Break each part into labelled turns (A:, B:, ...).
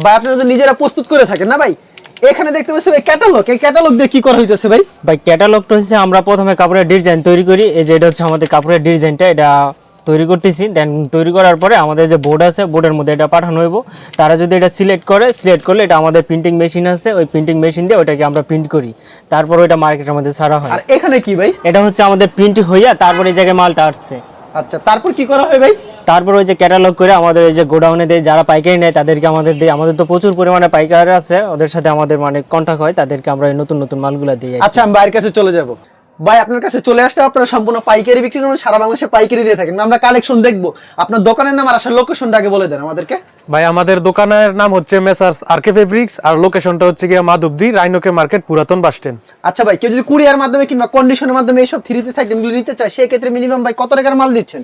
A: ভাই আপনারা তো নিজেরা প্রস্তুত করে থাকেন না ভাই? এখানে দেখতে পাচ্ছি ভাই ক্যাটালগ এই ক্যাটালগ দিয়ে কি করা হইতেছে ভাই?
B: ভাই ক্যাটালগটা হচ্ছে আমরা প্রথমে কাপড়ের ডিজাইন তৈরি করি। এই যে এটা হচ্ছে আমাদের কাপড়ের ডিজাইনটা এটা তৈরি করতেছি। দেন তৈরি করার পরে আমাদের যে বোর্ড আছে বোর্ডের মধ্যে এটা পাঠানো হইব। তারা যদি এটা সিলেক্ট করে সিলেক্ট করলে এটা আমাদের প্রিন্টিং মেশিন আছে। ওই প্রিন্টিং মেশিন দিয়ে ওটাকে আমরা প্রিন্ট করি। তারপর ওইটা মার্কেটের মধ্যে ছাড়া হয়।
A: আর এখানে কি ভাই?
B: এটা হচ্ছে আমাদের প্রিন্ট হইয়া তারপর এই জায়গায় মালটা আসছে।
A: আচ্ছা তারপর কি করা হয় ভাই?
B: তারপর ওই যে ক্যাটালগ করে আমাদের এই যে গোডাউনে দেয় যারা পাইকারি নেয় তাদেরকে আমাদের দেয় আমাদের তো প্রচুর পরিমাণে পাইকার আছে ওদের সাথে আমাদের মানে কন্ট্যাক্ট হয় তাদেরকে আমরা এই নতুন নতুন মালগুলো দিই
A: আচ্ছা আমি ভাইয়ের কাছে চলে যাব। ভাই আপনার কাছে চলে আসলে আপনারা সম্পূর্ণ পাইকারি বিক্রি করেন সারা বাংলাদেশে পাইকারি দিয়ে থাকেন। আমরা কালেকশন দেখব। আপনার দোকানের নাম আর আসার লোকেশনটা আগে বলে দেন আমাদেরকে।
C: ভাই আমাদের দোকানের নাম হচ্ছে মেসার্স আরকে ফেব্রিক্স আর লোকেশনটা হচ্ছে গিয়ে মাধবদী রাইনোকে মার্কেট পুরাতন বাস স্ট্যান্ড।
A: আচ্ছা ভাই কেউ যদি কুরিয়ার মাধ্যমে কিংবা কন্ডিশনের মাধ্যমে এইসব থ্রি পিস আইটেমগুলো নিতে চায় সেক্ষেত্রে মিনিমাম ভাই কত টাকার মাল দিচ্ছেন?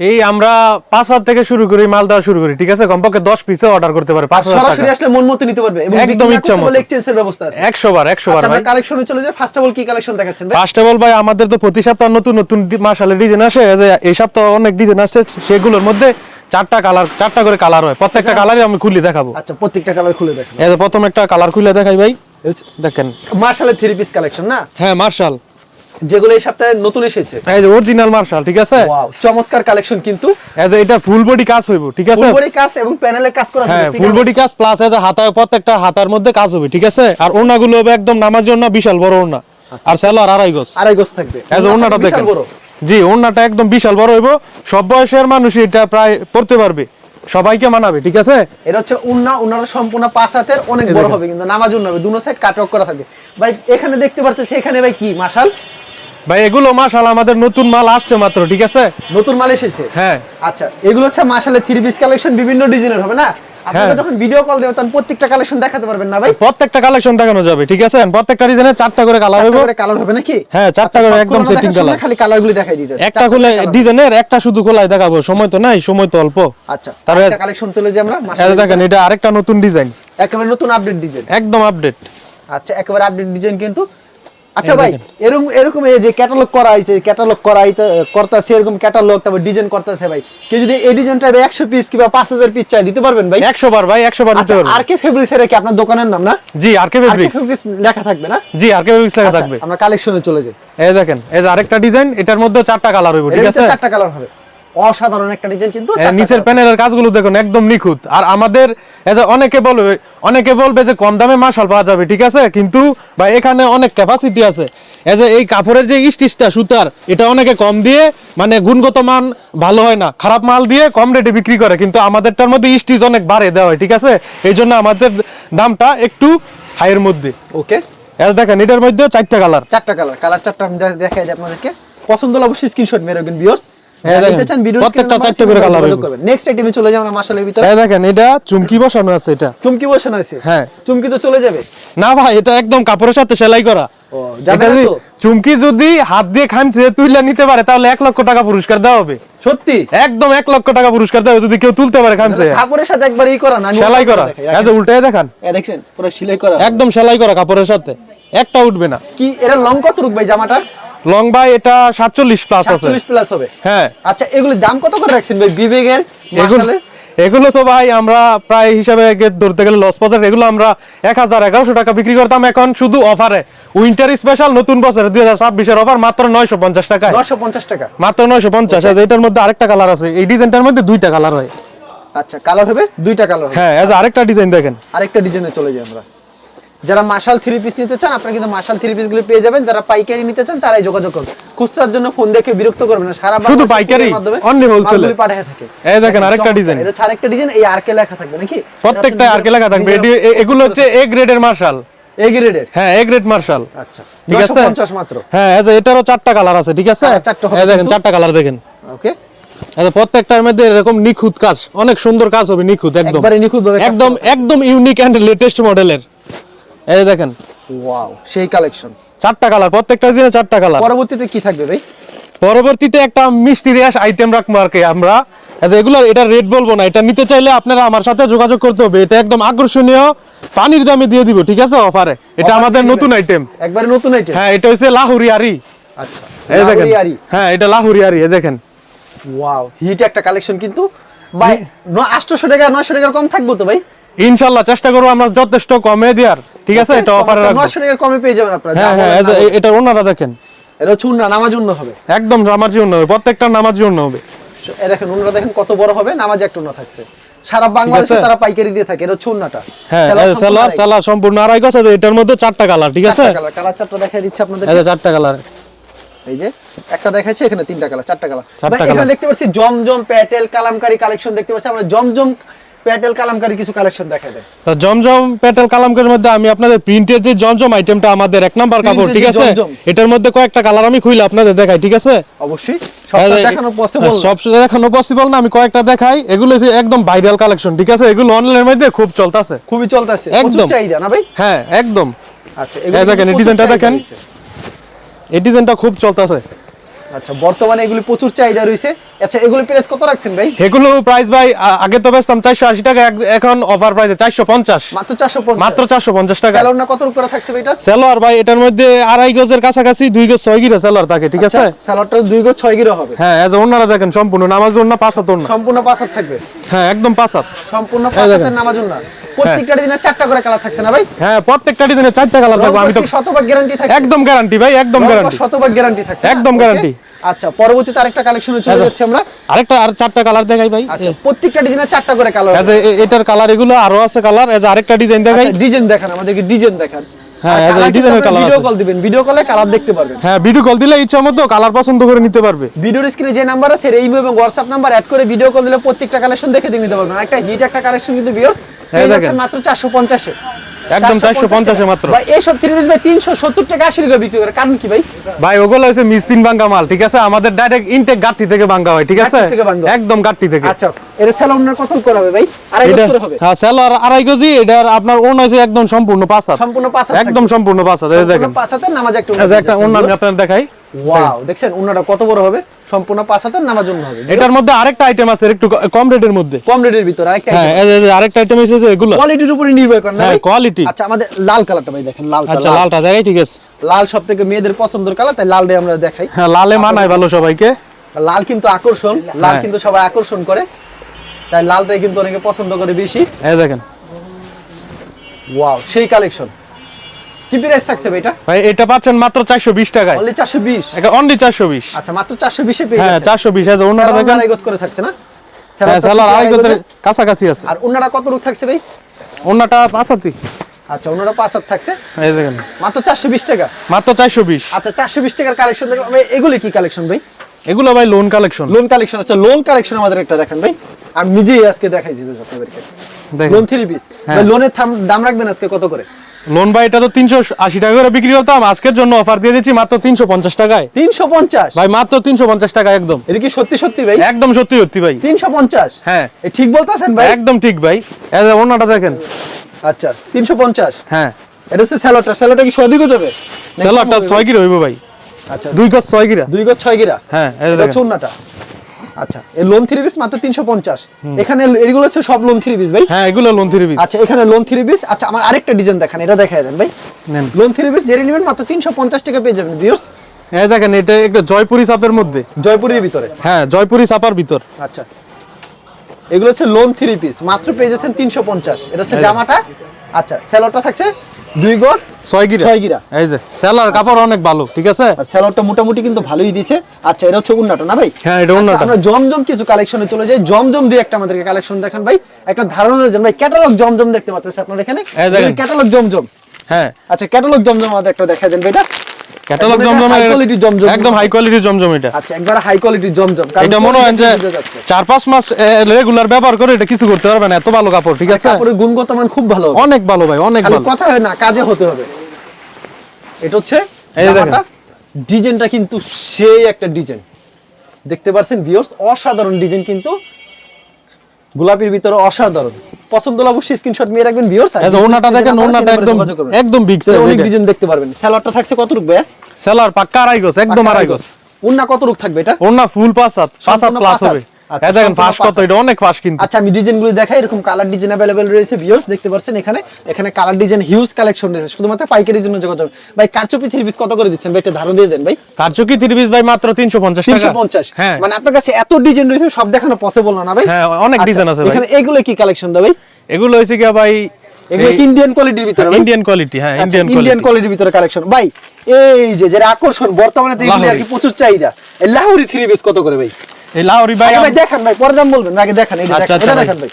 C: এই আমরা পাঁচ হাজার থেকে শুরু করি মাল দেওয়া শুরু করি ঠিক আছে? কমপক্ষে দশ পিসে অর্ডার করতে পারে পাঁচ হাজার
A: সরাসরি আসলে মন মতো নিতে পারবে
C: একদম ইচ্ছা মতো।
A: এক্সচেঞ্জের ব্যবস্থা আছে।
C: একশো বার একশো বার
A: আচ্ছা আমরা কালেকশনে চলে যাই। ফার্স্ট অফ অল কি কালেকশন দেখাচ্ছেন ভাই?
C: ফার্স্ট অফ অল ভাই আমাদের তো প্রতি সপ্তাহ নতুন নতুন মাসালের ডিজাইন আসে। এই যে এই সপ্তাহ অনেক ডিজাইন আসছে সেগুলোর মধ্যে চারটা কালার চারটা করে কালার হয়। প্রত্যেকটা কালারই আমি খুলে দেখাবো।
A: আচ্ছা প্রত্যেকটা কালার খুলে দেখেন
C: এই প্রথম একটা কালার খুলে দেখাই ভাই। দেখেন।
A: মার্শালের থ্রি পিস কালেকশন না?
C: হ্যাঁ মার্শাল
A: যেগুলো এই সপ্তাহে নতুন এসেছে।
C: এই যে অরিজিনাল মার্শাল ঠিক আছে?
A: ওয়াও চমৎকার কালেকশন কিন্তু।
C: যে এটা ফুল বডি কাজ হইব ঠিক আছে?
A: ফুলবডি কাজ এবং প্যানেলে কাজ করা
C: হ্যাঁ ফুল বডি কাজ প্লাস যে হাতায় প্রত্যেকটা হাতার মধ্যে কাজ হবে ঠিক আছে? আর ওড়নাগুলো হবে একদম নামার জন্য বিশাল বড় ওড়না। আর সেলার আড়াই গজ।
A: আড়াই গজ থাকবে।
C: ওড়নাটা
A: বিশাল
C: দেখেন।
A: বড়।
C: জি ওড়নাটা একদম বিশাল বড় হইব। সব বয়সের মানুষ এটা প্রায় পড়তে পারবে। সবাইকে মানাবে ঠিক আছে?
A: এটা হচ্ছে উন্না উন্নাটা সম্পূর্ণ পাঁচ হাতের অনেক বড় হবে কিন্তু নামাজ উন্না হবে। দুনো সাইড কাট করা থাকবে। ভাই এখানে দেখতে পারতেছি এখানে ভাই কি? মাশাল
C: ভাই এগুলো মাশাল আমাদের নতুন মাল আসছে মাত্র ঠিক আছে?
A: নতুন মাল এসেছে?
C: হ্যাঁ।
A: আচ্ছা এগুলো হচ্ছে মাশালের থ্রি পিস কালেকশন বিভিন্ন ডিজাইনের হবে না? আপনারা। যখন ভিডিও কল দেবেন তখন প্রত্যেকটা কালেকশন দেখাতে পারবেন না ভাই?
C: প্রত্যেকটা কালেকশন দেখানো যাবে ঠিক আছে? প্রত্যেকটা ডিজাইনে চারটা করে কালার হইব
A: কালার হবে নাকি?
C: হ্যাঁ, চারটা করে একদম
A: সবগুলো
C: setting
A: দেখার সময়
C: colour।
A: খালি কালারগুলি দেখাই দিতে
C: একটা খুলে ডিজাইনের একটা শুধু খোলায় দেখাবো সময় তো নাই সময় তো অল্প।
A: আচ্ছা কালেকশন চলে যাই আমরা
C: দেখেন এটা আরেকটা নতুন ডিজাইন
A: একেবারে নতুন আপডেট ডিজাইন
C: একদম আপডেট
A: আচ্ছা একেবারে আপডেট ডিজাইন কিন্তু আচ্ছা ভাই এরকম এরকম এই যে ক্যাটালগ করা হয়েছে ক্যাটালগ করা করতা করতেছে এরকম ক্যাটালগ তারপর ডিজাইন করতেছে ভাই। কেউ যদি এই ডিজাইনটা একশো পিস কিংবা পাঁচ হাজার পিস চাই দিতে পারবেন ভাই?
C: একশো বার ভাই একশো বার দিতে পারবেন।
A: আর কে ফেব্রিক্স এর কি আপনার দোকানের নাম না?
C: জি আর কে ফেব্রিক্স
A: লেখা থাকবে না?
C: জি আর কে ফেব্রিক্স লেখা
A: আচ্ছা,
C: থাকবে।
A: আমরা কালেকশনে চলে যাই।
C: এই দেখেন এই যে আরেকটা ডিজাইন এটার মধ্যে চারটা কালার
A: হবে
C: ঠিক আছে?
A: চারটা কালার হবে। অসাধারণ একটা ডিজাইন কিন্তু
C: নিচের প্যানেলের কাজগুলো দেখুন একদম নিখুঁত। আর আমাদের যে অনেকে বলবে অনেকে বলবে যে কম দামে মাশাল পাওয়া যাবে ঠিক আছে? কিন্তু ভাই এখানে অনেক ক্যাপাসিটি আছে। যে এই কাপড়ের যে স্টিচটা সুতার এটা অনেকে কম দিয়ে মানে গুণগত মান ভালো হয় না। খারাপ মাল দিয়ে কম রেটে বিক্রি করে কিন্তু আমাদেরটার মধ্যে স্টিচ অনেক বাড়ে দেওয়া হয় ঠিক আছে? এই জন্য আমাদের দামটা একটু হাইয়ের মধ্যে।
A: ওকে।
C: যে দেখেন এটার মধ্যে চারটা কালার
A: চারটা কালার কালার চারটা আমি দেখাই দিই আপনাদেরকে। পছন্দ হলে অবশ্যই স্ক্রিনশট মেরে রাখবেন ভিউয়ার্স
C: হ্যাঁ, দেখেন।
A: নিতে চান ভিডিও
C: প্রত্যেকটা চারটে করে colour
A: নেক্সট আইটেমে চলে যাই মাশালের ভিতরে।
C: এই দেখেন এটা চুমকি বসানো আছে এটা।
A: চুমকি বসানো আছে।
C: হ্যাঁ।
A: চুমকি তো চলে যাবে।
C: না ভাই এটা একদম কাপড়ের সাথে সেলাই করা।
A: ও, যাবে
C: এটা
A: না
C: যদি চুমকি যদি হাত দিয়ে খামছে তুইলা নিতে পারে তাহলে এক লক্ষ টাকা পুরস্কার দেওয়া হবে।
A: সত্যি?
C: একদম এক লক্ষ টাকা পুরস্কার দেওয়া যদি কেউ তুলতে পারে খামছে।
A: কাপড়ের সাথে একবার ই করা না
C: সেলাই করা।
A: দেখাই,
C: এই যে উল্টে দেখান।
A: দেখছেন পুরো সেলাই করা।
C: একদম সেলাই করা কাপড়ের সাথে। একটা উঠবে না।
A: কি এটা লং কত রুক ভাই জামাটার?
C: লং বাই এটা সাতচল্লিশ প্লাস আছে।
A: 47 প্লাস হবে।
C: হ্যাঁ।
A: আচ্ছা এগুলির দাম কত করে রাখছেন ভাই? বিবেকের
C: এগুলো
A: মাশালের
C: এগুলো তো ভাই আমরা প্রায় হিসাবে ধরতে গেলে লস বাজার এগুলো আমরা এক হাজার এগারোশো টাকা বিক্রি করতাম এখন শুধু অফারে উইন্টার স্পেশাল নতুন বছর দুই হাজার ছাব্বিশের অফার মাত্র নয়শো পঞ্চাশ টাকা
A: নয়শো পঞ্চাশ টাকা।
C: মাত্র নয়শো পঞ্চাশ। এটার মধ্যে আরেকটা কালার আছে। এই ডিজাইনটার মধ্যে দুইটা কালার হয়।
A: আচ্ছা কালার হবে? দুইটা কালার
C: হ্যাঁ আরেকটা ডিজাইন দেখেন।
A: আরেকটা ডিজাইনে চলে যাই আমরা। যারা মাশাল থ্রি পিস নিতে চান আপনারা কিন্তু মাসাল থ্রি পিসগুলো পেয়ে যাবেন। যারা পাইকারি নিতে চান তারাই যোগাযোগ করুন। খুচরার জন্য ফোন দেখে বিরক্ত করবেন না। সারা
C: শুধু পাইকারি, wholesale
A: মালগুলি পাঠায় থাকে।
C: এই দেখেন আরেকটা ডিজাইন
A: এটা আরেকটা ডিজাইন এই আরকে লেখা থাকবে নাকি?
C: প্রত্যেকটা আর কে লেখা থাকবে এগুলো হচ্ছে এ গ্রেডের মার্শাল
A: এ গ্রেডের
C: হ্যাঁ এ গ্রেড মার্শাল
A: আচ্ছা।
C: ঠিক আছে?
A: 950 মাত্র।
C: হ্যাঁ এই যে এটারও চারটা কালার আছে ঠিক আছে?
A: হ্যাঁ,
C: এই দেখেন চারটা কালার দেখেন।
A: ওকে
C: যে প্রত্যেকটার মধ্যে এরকম নিখুঁত কাজ অনেক সুন্দর কাজ হবে নিখুঁত একদম।
A: একবারে নিখুঁত
C: একদম একদম ইউনিক এন্ড লেটেস্ট মডেলের এই দেখেন।
A: ওয়াও সেই কালেকশন
C: চারটা কালার প্রত্যেকটা দিনে চারটা কালার
A: পরবর্তীতে কি থাকবে ভাই?
C: পরবর্তীতে একটা মিস্টিরিয়াস আইটেম রাখব আর কি আমরা। আচ্ছা এগুলো এটা রেট বলব না এটা নিতে চাইলে আপনারা আমার সাথে যোগাযোগ করতে হবে। এটা একদম আকর্ষণীয়। পানির দামে দিয়ে দিব ঠিক আছে অফারে এটা আমাদের নতুন আইটেম
A: একবারে নতুন আইটেম
C: হ্যাঁ এটা হচ্ছে লাহুরি আরি।
A: আচ্ছা
C: এই দেখেন। হ্যাঁ এটা লাহুরি আরি এই দেখেন।
A: ওয়াও হিট একটা কালেকশন কিন্তু। ভাই 800 টাকা 900 টাকার কম থাকব তো ভাই?
C: ইনশাল্লাহ চেষ্টা করব আমরা যথেষ্ট কমে দেওয়ার। ঠিক আছে? এটা অফারে রাখব।
A: কমে পেয়ে যাবেন আপনারা
C: হ্যাঁ হ্যাঁ এটা ওনারা দেখেন।
A: এটা উন্না নামাজ উন্ন হবে।
C: একদম নামাজ জন্য হবে প্রত্যেকটা নামাজ জন্য হবে।
A: এ দেখেন উন্নাটা দেখেন কত বড় হবে নামাজ একটা উন্না থাকছে। সারা বাংলাদেশে তারা পাইকারি দিয়ে থাকে এটা উন্নাটা
C: হ্যাঁ এই যে
A: সম্পূর্ণ আড়াই।
C: গজ আছে এটার মধ্যে চারটা কালার ঠিক আছে?
A: চারটা কালার কালার চারটা দেখাই দিচ্ছে আপনাদের
C: যে চারটা কালার।
A: এই যে একটা দেখাচ্ছে এখানে তিনটা কালার চারটা কালার। এখানে। দেখতে পাচ্ছি জমজম প্যাটেল কালামকারি কালেকশন দেখতে পাচ্ছি। আমরা জমজম প্যাটেল কালামকারি কিছু কালেকশন দেন।
C: তো জমজম পেটেল কালামকের মধ্যে আমি আপনাদের প্রিন্টের যে জমজম আইটেমটা আমাদের এক নাম্বার কাপড় ঠিক আছে? এটার মধ্যে কয়েকটা কালার আমি খুলে আপনাদের দেখাই ঠিক আছে?
A: অবশ্যই। সব
C: এই যে-
A: দেখানো পসিবল
C: সব দেখানো পসিবল না আমি কয়েকটা দেখাই। এগুলো একদম ভাইরাল কালেকশন ঠিক আছে? এগুলো অনলাইনের মধ্যে খুব চলতেছে।
A: খুবই চলতেছে।
C: একদম।
A: চাহিদা না ভাই?
C: হ্যাঁ একদম।
A: আচ্ছা
C: দেখেন,
A: কিন্তু
C: এই ডিজাইনটা দেখেন।
A: রয়েছে।
C: এই ডিজাইনটা খুব চলতেছে।
A: আচ্ছা বর্তমানে এগুলি প্রচুর চাহিদা রয়েছে। আচ্ছা এগুলি প্রাইস কত রাখছেন ভাই?
C: এগুলো প্রাইস ভাই আগে তো বেচতাম চারশো আশি টাকা এখন অফার প্রাইসে চারশো পঞ্চাশ।
A: মাত্র চারশো
C: মাত্র চারশো পঞ্চাশ টাকা।
A: স্যালোন না কত করে থাকছে ভাই এটা
C: সেলোয়ার ভাই এটার মধ্যে আড়াই গজের কাছাকাছি দুই গজ ছয় গিরা সেলোয়ার থাকে ঠিক আছে?
A: স্যালোডটা দুই গো ছয় গিরো হবে।
C: হ্যাঁ এজ ওনারা দেখেন সম্পূর্ণ নামাজ ওনা ওনা
A: সম্পূর্ণ থাকবে?
C: হ্যাঁ একদম
A: সম্পূর্ণ নামাজ না প্রত্যেকটা দিনে চারটা করে কালার থাকছে না ভাই?
C: হ্যাঁ প্রত্যেকটা ডিজাইনে চারটা কালার থাকবে আমি তো
A: শতভাগ গ্যারান্টি থাকে
C: একদম গ্যারান্টি ভাই একদম গ্যারান্টি
A: শতভাগ গ্যারান্টি থাকছে
C: একদম
A: Okay? আচ্ছা পরবর্তীতে আরেকটা কালেকশনে চলে যাচ্ছে আমরা।
C: আরেকটা আর চারটা কালার দেখাই ভাই।
A: আচ্ছা প্রত্যেকটা ডিজাইনে চারটা করে কালার
C: এ- এটার কালার এগুলো আরও আছে কালার এজ আরেকটা ডিজাইন দেখাই।
A: ডিজাইন দেখান আমাদেরকে ডিজাইন দেখান।
C: হ্যাঁ, ডিজাইনের
A: ভিডিও কল দিবেন। ভিডিও কলে কালার দেখতে পারবেন।
C: হ্যাঁ ভিডিও কল দিলে ইচ্ছা মতো কালার পছন্দ করে নিতে পারবে।
A: ভিডিওর স্ক্রিনে যে নাম্বার আছে এই এবং হোয়াটসঅ্যাপ নাম্বার অ্যাড করে ভিডিও কল দিলে প্রত্যেকটা কালেকশন দেখে নিতে পারবেন। একটা হিট একটা কালেকশন কিন্তু ভিউয়ার্স
C: দেখেন।
A: মাত্র 450 এ
C: একদম 450 এ মাত্র।
A: ভাই এই সব থ্রি পিস ভাই 370 টাকা 80 টাকা বিক্রি করে। কারণ কি ভাই?
C: ভাই ওগুলো হচ্ছে মিসপিন বাঙ্গা মাল ঠিক আছে? আমাদের ডাইরেক্ট ইনটেক গাটি থেকে বাঙ্গা হয় ঠিক আছে? একদম গাঠি থেকে।
A: আচ্ছা এর স্যালনের কত করে হবে ভাই? আড়াই গজ করে হবে।
C: হ্যাঁ সেলোয়ার আড়াই কেজি এটার আপনার ওন হয়েছে একদম সম্পূর্ণ পাঁচ
A: সম্পূর্ণ পাঁচ
C: একদম সম্পূর্ণ পাঁচ এই দেখেন।
A: সম্পূর্ণ নামাজ একটু
C: একটা অন্য আমি আপনার দেখাই।
A: ওয়াও দেখছেন? উন্নাটা কত বড় হবে? সম্পূর্ণ পাঁচ নামাজ জন্য হবে
C: এটার মধ্যে আরেকটা আইটেম আছে একটু কম রেটের মধ্যে।
A: কম রেটের ভিতরে আরেকটা
C: হ্যাঁ আরেকটা আইটেম এগুলো।
A: কোয়ালিটির উপরে নির্ভর করে না
C: হ্যাঁ কোয়ালিটি
A: আচ্ছা আমাদের লাল কালারটা ভাই দেখেন লাল
C: আচ্ছা
A: কালার
C: লালটা দেখাই ঠিক আছে।
A: লাল সব থেকে মেয়েদের পছন্দের কালার তাই লালটাই আমরা দেখাই।
C: হ্যাঁ লালে মানায় ভালো সবাইকে।
A: লাল কিন্তু আকর্ষণ লাল। কিন্তু সবাই আকর্ষণ করে। তাই লালটাই কিন্তু অনেকে পছন্দ করে বেশি।
C: এই দেখেন।
A: ওয়াও সেই কালেকশন কি প্রাইস থাকছে ভাই এটা?
C: ভাই এটা পাচ্ছেন মাত্র চারশো বিশ টাকায়।
A: অনলি চারশো বিশ?
C: অনলি চারশো বিশ।
A: আচ্ছা মাত্র চারশো বিশে পেয়ে
C: হ্যাঁ
A: যাচ্ছেন।
C: চারশো বিশ আছে ওনারা দেখেন।
A: আড়াই গজ করে থাকছে না?
C: হ্যাঁ
A: শুধু
C: আড়াই গজের
A: গজের।
C: কাছাকাছি আছে।
A: আর ওনারা কত রূপ থাকছে ভাই?
C: ওনাটা পাঁচাতি
A: আচ্ছা ওনারা পাঁচ হাত থাকছে?
C: এই দেখেন।
A: মাত্র চারশো বিশ টাকা?
C: মাত্র চারশো বিশ।
A: আচ্ছা চারশো বিশ টাকার কালেকশন দেখলাম। এগুলি কি কালেকশন ভাই?
C: এগুলো ভাই লোন কালেকশন
A: লোন কালেকশন আচ্ছা লোন কালেকশন আমাদের একটা দেখেন ভাই। আমি নিজেই আজকে দেখাইছি যে আপনাদেরকে।
C: দেখেন।
A: Lawn three piece. লোনের দাম রাখবেন আজকে কত করে?
C: লোন ভাই এটা তো তিনশো আশি টাকা করে বিক্রি করতাম আজকের জন্য অফার দিয়ে দিচ্ছি মাত্র তিনশো পঞ্চাশ টাকায়।
A: তিনশো পঞ্চাশ?
C: ভাই মাত্র তিনশো পঞ্চাশ টাকা একদম।
A: এটা কি সত্যি সত্যি ভাই?
C: একদম সত্যি সত্যি ভাই।
A: তিনশো পঞ্চাশ?
C: হ্যাঁ।
A: ঠিক বলতেছেন ভাই?
C: একদম ঠিক ভাই। এই যে ওনাটা দেখেন।
A: আচ্ছা তিনশো পঞ্চাশ?
C: হ্যাঁ।
A: এটা হচ্ছে স্যালোটা। স্যালোটা কি সদিকও যাবে? হবে?
C: ছয়? গিরা হইব ভাই।
A: আচ্ছা।
C: দুই গজ ছয় গিরা।
A: দুই গজ ছয় গিরা?
C: হ্যাঁ
A: এটা আচ্ছা এই লোন থ্রি পিস মাত্র তিনশো পঞ্চাশ। এখানে এগুলো হচ্ছে সব লোন থ্রি পিস ভাই।
C: হ্যাঁ এগুলো লোন থ্রি পিস
A: আচ্ছা এখানে লোন থ্রি পিস আচ্ছা আমার আরেকটা ডিজাইন দেখান এটা দেন ভাই। লোন থ্রি পিস জেনে নেবেন মাত্র তিনশো পঞ্চাশ টাকা পেয়ে যাবেন
C: এই দেখেন এটা একটা জয়পুরি সাপের মধ্যে।
A: জয়পুরের ভিতরে।
C: হ্যাঁ জয়পুরি সাপার ভিতর।
A: আচ্ছা। এগুলো হচ্ছে লোন থ্রি পিস মাত্র পেয়ে যাচ্ছেন তিনশো পঞ্চাশ। এটা হচ্ছে জামাটা। আচ্ছা স্যালোটা থাকছে দুই গজ
C: ছয় গিরা।
A: ছয় গিরা।
C: এই যে সেলার কাপড় অনেক ভালো ঠিক আছে?
A: আর স্যালোডটা মোটামুটি কিন্তু ভালোই দিছে। আচ্ছা এটা হচ্ছে উন্নাটা না ভাই?
C: হ্যাঁ, এটা উন্নাটা।
A: আচ্ছা, আমরা জমজম কিছু কালেকশনে চলে যাই। জমজম দিয়ে একটা আমাদেরকে কালেকশন দেখান ভাই। একটা ধারণা দেন ভাই ক্যাটালগ জমজম দেখতে পাচ্ছেন আপনারা এখানে। ক্যাটালগ জমজম।
C: হ্যাঁ।
A: আচ্ছা ক্যাটালগ জমজম আমাদের একটা দেখা দেন ভাই এটা।
C: Catalogue Zamzam
A: quality Zamzam.
C: একদম হাই কোয়ালিটির জমজম এটা।
A: আচ্ছা একবার হাই কোয়ালিটির জমজম
C: এটা মনে হয় যে। চার পাঁচ মাস রেগুলার ব্যবহার করে এটা কিছু করতে পারবে না এত ভালো কাপড় ঠিক আছে?
A: কাপড়ের গুণগত মান খুব ভালো
C: অনেক ভালো ভাই অনেক ভালো।
A: কথা হয় না কাজে হতে হবে। এটা হচ্ছে
C: এই দেখেন।
A: ডিজাইনটা কিন্তু সেই একটা ডিজাইন। দেখতে পাচ্ছেন ভিউয়ার্স অসাধারণ ডিজাইন কিন্তু। গোলাপির ভিতরে অসাধারণ। পছন্দ হলে অবশ্যই স্ক্রিনশট নিয়ে রাখবেন ভিউয়ার্স
C: এই যে ওনাটা দেখেন ওনাটা একদম একদম বিগ সাইজ
A: অনেক ডিজাইন দেখতে পারবেন। সেলারটা থাকছে কত রূপ? ভাই
C: সেলার পাক্কা আড়াই গজ একদম আড়াই গজ।
A: ওনা কত রূপ থাকবে এটা?
C: ওনা ফুল পাঁচ হাত পাঁচ হাত প্লাস হবে। দেখেন
A: সম্পূর্ণ
C: ফাঁস কত এটা অনেক ফাঁস কিন্তু।
A: আচ্ছা আমি ডিজাইনগুলো দেখাই এরকম কালার ডিজাইন অ্যাভেলেবেল রয়েছে ভিউয়ার্স দেখতে পাচ্ছেন এখানে। এখানে কালার ডিজাইন হিউজ কালেকশন রয়েছে শুধুমাত্র পাইকারির জন্য যোগাযোগ ভাই কারচুপি থ্রি পিস কত করে দিচ্ছেন? ভাই একটা ধারণ দিয়ে দেন ভাই।
C: কারচুকি থ্রি পিস ভাই মাত্র তিনশো পঞ্চাশ
A: তিনশো
C: টাকা
A: পঞ্চাশ।
C: হ্যাঁ।
A: মানে আপনার কাছে এত ডিজাইন রয়েছে সব দেখানো পসিবল না ভাই?
C: হ্যাঁ, অনেক
A: আচ্ছা,
C: design আছে ভাই।
A: এখানে এগুলো কি কালেকশনটা ভাই?
C: এগুলো হয়েছে কি ভাই
A: এগুলো ইন্ডিয়ান কোয়ালিটির ভিতরে?
C: ইন্ডিয়ান কোয়ালিটি হ্যাঁ
A: আচ্ছা,
C: ইন্ডিয়ান
A: ইন্ডিয়ান কোয়ালিটির ভিতরে কালেকশন ভাই এই যে যেটা আকর্ষণ বর্তমানে তো এগুলি আর কি প্রচুর চাহিদা। লাহোরি থ্রি পিস কত করে ভাই?
C: এই লাহোরি ভাই
A: ভাই দেখান ভাই পরে দাম বলবেন। আগে দেখান এটা
C: আচ্ছা,
A: দেখান
C: আচ্ছা,
A: এটা। দেখান ভাই।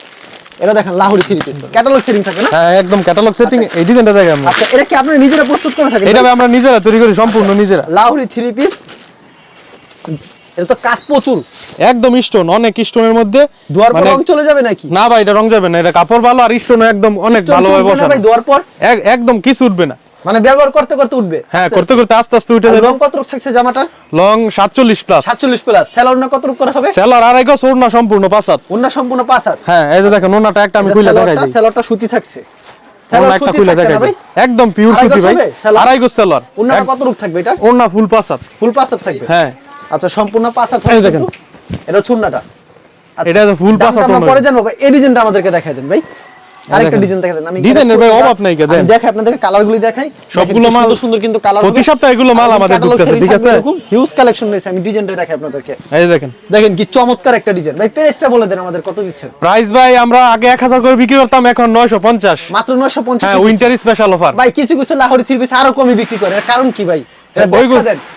A: এটা দেখেন লাহোরি পিস ক্যাটালগ সেটিং থাকে না?
C: হ্যাঁ একদম ক্যাটালগ সেটিং এই ডিজাইনটা দেখে আমরা
A: আচ্ছা এটা কি আপনি নিজেরা প্রস্তুত করে থাকেন
C: এটা আমরা নিজেরা তৈরি করি সম্পূর্ণ নিজেরা।
A: লাহোরি থ্রি পিস এটা তো কাজ প্রচুর।
C: একদম স্টোন অনেক স্টোনের মধ্যে।
A: দুয়ার পর
C: মানে-
A: রং চলে যাবে নাকি?
C: না ভাই এটা রং যাবে না এটা কাপড় ভালো আর স্টোন একদম অনেক ভালোভাবে
A: না ভাই দুয়ার পর?
C: একদম কিছু উঠবে না।
A: মানে ব্যবহার করতে করতে উঠবে।
C: হ্যাঁ করতে করতে আস্তে আস্তে উঠে যাবে।
A: রং কত রূপ থাকছে জামাটার?
C: লং সাতচল্লিশ প্লাস
A: সাতচল্লিশ প্লাস স্যালার না কত রূপ করা হবে?
C: সেলার আড়াই গজ ওড়না সম্পূর্ণ পাঁচ হাত।
A: অন্য সম্পূর্ণ পাঁচ হাত।
C: হ্যাঁ এই যে দেখেন ওনাটা একটা আমি খুলে দেখাই দিই।
A: স্যালারটা সুতি থাকছে।
C: ওড়না একটা
A: সুতি
C: খুলে দেখাই দিই। একদম পিওর সুতি ভাই।
A: সেলার?
C: আড়াই গজ সেলার।
A: অন্যটা কত রূপ থাকবে এটা?
C: ওড়না ফুল পাঁচ হাত।
A: ফুল পাঁচ হাত থাকবে?
C: হ্যাঁ।
A: আচ্ছা সম্পূর্ণ পাঁচ হাত
C: এই
A: থাকবে
C: দেখেন।
A: এটা চুন্নাটা আচ্ছা,
C: এটা ফুল full পাঁচ হাত
A: আমরা পরে জানব এই ডিজাইনটা আমাদেরকে দেখাই দেন ভাই। আরেকটা ডিজাইন দেখাই দেন আমি
C: ডিজাইনের ভাই অভাব নাই কে।
A: দেখাই কালারগুলি দেখাই।
C: সবগুলো মাল-
A: সুন্দর কিন্তু কালার
C: প্রতি সপ্তাহে এগুলো মাল আমাদের ঢুকতেছে, ঠিক আছে?
A: হিউজ কালেকশন রয়েছে আমি ডিজাইনটা দেখাই আপনাদেরকে।
C: এই দেখেন।
A: দেখেন কি চমৎকার একটা ডিজাইন ভাই প্রাইসটা বলে দেন আমাদের কত দিচ্ছেন?
C: প্রাইস ভাই আমরা আগে এক হাজার করে বিক্রি করতাম এখন নয়শো পঞ্চাশ।
A: মাত্র নয়শো পঞ্চাশ
C: হ্যাঁ উইন্টার স্পেশাল অফার
A: ভাই কিছু কিছু লাহোরি থ্রি পিস আরও কমে বিক্রি করে। কারণ কি ভাই?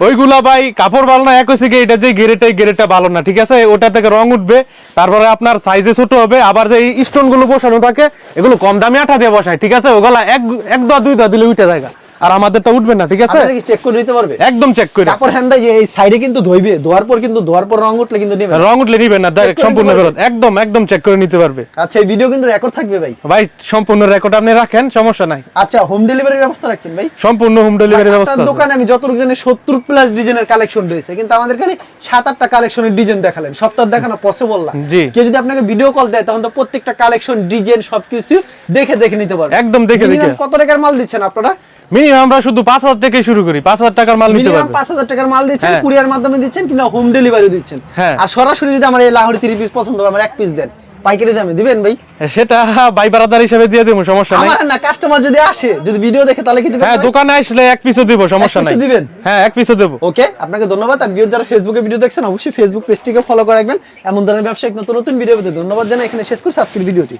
C: ওইগুলা ভাই কাপড় ভালো না এক হচ্ছে এটা যে গেরেটা গেরেটা ভালো না ঠিক আছে? ওটা থেকে রং উঠবে তারপরে আপনার সাইজে ছোট হবে আবার যে স্টোনগুলো বসানো থাকে এগুলো কম দামে আঠা দিয়ে বসায় ঠিক আছে? ওগুলা এক এক দোয়া দুই দোয়া দিলে উঠে যায় আর আমাদের তো উঠবে না ঠিক আছে?
A: কি চেক করে নিতে পারবে?
C: একদম চেক করে।
A: কাপড় হ্যান্ডা এই সাইডে কিন্তু ধইবে ধোয়ার পর কিন্তু ধোয়ার পর রং উঠলে কিন্তু নেবে
C: রং উঠলে নিবেন না ডাইরেক্ট সম্পূর্ণ ফেরত একদম একদম চেক করে নিতে পারবে।
A: আচ্ছা এই ভিডিও কিন্তু রেকর্ড থাকবে ভাই।
C: ভাই সম্পূর্ণ রেকর্ড আপনি রাখেন সমস্যা নাই।
A: আচ্ছা হোম ডেলিভারির ব্যবস্থা রাখছেন ভাই?
C: সম্পূর্ণ হোম ডেলিভারি ব্যবস্থা
A: আপনার। দোকানে আমি যতটুকু জানি সত্তর প্লাস ডিজাইনের কালেকশন রয়েছে। কিন্তু আমাদের খালি সাত আটটা কালেকশনের ডিজাইন দেখালেন। সপ্তাহ দেখানো পসিবল না। কেউ যদি আপনাকে ভিডিও কল দেয় তখন তো প্রত্যেকটা কালেকশন ডিজাইন সবকিছু দেখে দেখে নিতে পারবে।
C: একদম দেখে দেখে।
A: কত টাকার মাল দিচ্ছেন আপনারা?
C: মিনিমাম আমরা শুধু পাঁচ হাজার থেকে শুরু করি পাঁচ হাজার টাকার মাল নিতে
A: মিনিমাম
C: পারবে।
A: পাঁচ হাজার টাকার মাল দিচ্ছেন
C: হ্যাঁ।
A: কুরিয়ার মাধ্যমে দিচ্ছেন কিংবা হোম ডেলিভারি দিচ্ছেন।
C: হ্যাঁ।
A: আর সরাসরি যদি আমার এই লাহোরি থ্রি পিস পছন্দ হয় আমার এক পিস দেন। পাইকারি দামে দিবেন ভাই?
C: সেটা ভাই বারাদার হিসেবে দিয়ে দেবো সমস্যা নাই।
A: আমার না কাস্টমার যদি আসে যদি ভিডিও দেখে তাহলে কি দিবেন
C: হ্যাঁ? দোকানে আসলে এক পিসও দিব সমস্যা নাই।
A: দিবেন?
C: হ্যাঁ এক পিসও দেবো।
A: ওকে আপনাকে ধন্যবাদ। আর ভিউ যারা ফেসবুকে ভিডিও দেখছেন অবশ্যই ফেসবুক পেজটিকে ফলো করে রাখবেন। এমন ধরনের ব্যবসায়িক নতুন নতুন ভিডিও পেতে ধন্যবাদ জানাই। এখানে শেষ করছি আজকের ভিডিওটি।